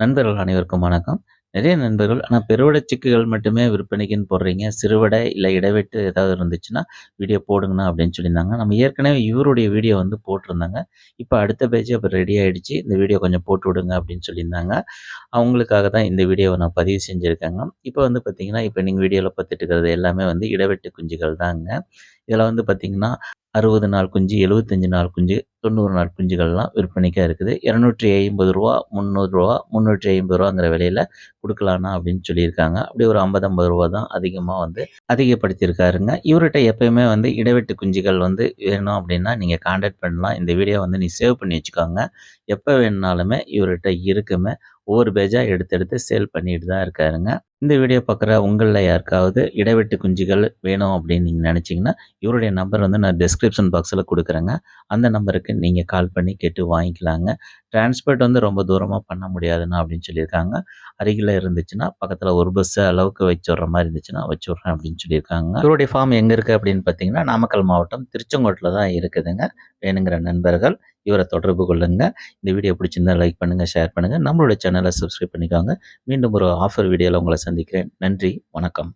நண்பர்கள் அனைவருக்கும் வணக்கம். நிறைய நண்பர்கள் ஆனால் பெருவடை சிக்குகள் மட்டுமே விற்பனைக்குன்னு போடுறீங்க. சிறுவடை இல்லை இடைவெட்டு ஏதாவது இருந்துச்சுன்னா, வீடியோ போடுங்கண்ணா அப்படின்னு சொல்லியிருந்தாங்க. நம்ம ஏற்கனவே இவருடைய வீடியோ வந்து போட்டிருந்தாங்க இப்போ அடுத்த பேஜ் அப்போ ரெடி ஆகிடுச்சு இந்த வீடியோ கொஞ்சம் போட்டு விடுங்க அப்படின்னு சொல்லியிருந்தாங்க. அவங்களுக்காக தான் இந்த வீடியோவை நான் பதிவு செஞ்சுருக்கேங்க இப்போ வந்து பார்த்தீங்கன்னா, இப்போ நீங்கள் வீடியோவில் பார்த்துட்டு இருக்கிறது எல்லாமே வந்து இடைவெட்டு குஞ்சுகள் தாங்க. இதில் வந்து பார்த்தீங்கன்னா, 60 நாள் குஞ்சு, 75 நாள் குஞ்சு, 90 நாள் குஞ்சுகள்லாம் விற்பனைக்காக இருக்குது. இரநூற்றி ஐம்பது ரூ. 250 ரூ. 300 350ங்கிற விலையில குடுக்கலாண்ணா அப்படின்னு சொல்லியிருக்காங்க. அப்படி ஒரு ஐம்பது ஐம்பது ரூபா தான் அதிகமாக வந்து அதிகப்படுத்தியிருக்காருங்க. இவர்கிட்ட எப்பயுமே வந்து இடைவெட்டு குஞ்சுகள் வந்து வேணும் அப்படின்னா, நீங்கள் காண்டாக்ட் பண்ணலாம். இந்த வீடியோ வந்து நீ சேவ் பண்ணி வச்சுக்கோங்க. எப்போ வேணுனாலுமே இவர்கிட்ட இருக்குமே ஒவ்வொரு பேஜாக எடுத்து எடுத்து சேல் பண்ணிட்டு தான் இருக்காருங்க. இந்த வீடியோ பார்க்குற உங்களில் யாருக்காவது இடைவெட்டு குஞ்சுகள் வேணும் அப்படின்னு நீங்கள் நினச்சிங்கன்னா இவருடைய நம்பர் வந்து நான் டிஸ்கிரிப்ஷன் பாக்ஸில் கொடுக்குறேங்க அந்த நம்பருக்கு நீங்கள் கால் பண்ணி கேட்டு வாங்கிக்கலாங்க. டிரான்ஸ்போர்ட் வந்து ரொம்ப தூரமாக பண்ண முடியாதுன்னா அப்படின்னு சொல்லியிருக்காங்க. அருகில் இருந்துச்சுன்னா, பக்கத்தில் ஒரு பஸ் அளவுக்கு வச்சு மாதிரி இருந்துச்சுன்னா, வச்சு அப்படின்னு சொல்லியிருக்காங்க. இவருடைய ஃபார்ம் எங்கே இருக்குது அப்படின்னு பார்த்தீங்கன்னா, நாமக்கல் மாவட்டம் திருச்செங்கோட்டில் தான் இருக்குதுங்க. வேணுங்கிற நண்பர்கள் இவரை தொடர்பு கொள்ளுங்க. இந்த வீடியோ பிடிச்சிருந்தா லைக் பண்ணுங்க, ஷேர் பண்ணுங்க. நம்மளோட சேனலை சப்ஸ்கிரைப் பண்ணிக்கோங்க. மீண்டும் ஒரு ஆஃபர் வீடியோவில் உங்கள சந்திக்கிறேன். நன்றி, வணக்கம்.